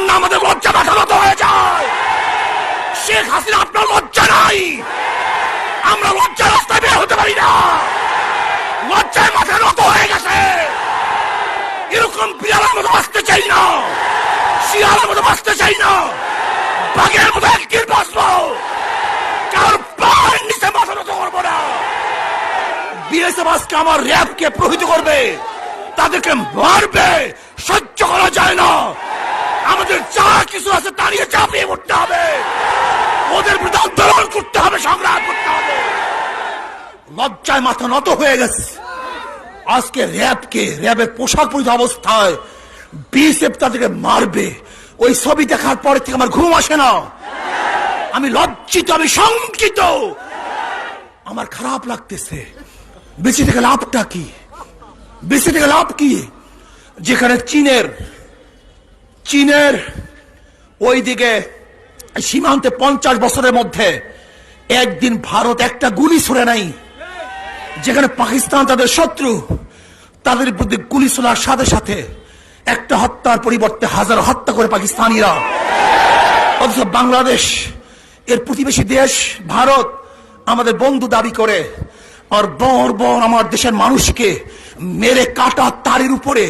কান্না আমাদের লজ্জা মাথা হয়ে যায়। শেখ হাসিনা আপনার লজ্জা নাই। আমরা লজ্জা রাস্তায় বের হতে পারি না। লজ্জায় মাথা নত হয়ে গেছে। এরকম বাঁচতে চাই না। শিয়ালের মতো বাঁচতে চাই না। বাঘের মতো একদিন বাঁচবো। কার পায়ের নিচে মাথা নত করব না। বিএসএফ আজকে আমার র্যাবকে প্রহিত করবে। তাদেরকে মারবে। সহ্য করা যায় না। যা কিছু আছে চাপিয়ে হবে। ওদের বিরুদ্ধে আন্দোলন করতে হবে, সংগ্রাম করতে হবে। লজ্জায় মাথা নত হয়ে গেছে। আজকে র্যাবকে, র্যাবের পোশাক অবস্থায় তাদেরকে মারবে। ওই ছবি দেখার থেকে আমার ঘুম আসে না। আমি লজ্জিত, আমি শঙ্কিত। আমার খারাপ লাগতেছে। বেঁচে থেকে লাভটা কি? বেঁচে থেকে লাভ কি? যেখানে চীনের চীনের ওই দিকে সীমান্তে পঞ্চাশ বছরের মধ্যে একদিন ভারত একটা গুলি ছুড়ে নাই, যেখানে পাকিস্তান তাদের শত্রু, তাদের প্রতি গুলি ছোড়ার সাথে সাথে একটা হত্যার পরিবর্তে হাজার হত্যা করে পাকিস্তানিরা। অথচ বাংলাদেশ, এর প্রতিবেশী দেশ, ভারত আমাদের বন্ধু দাবি করে, আর বর বর আমার দেশের মানুষকে মেরে কাটা তারের উপরে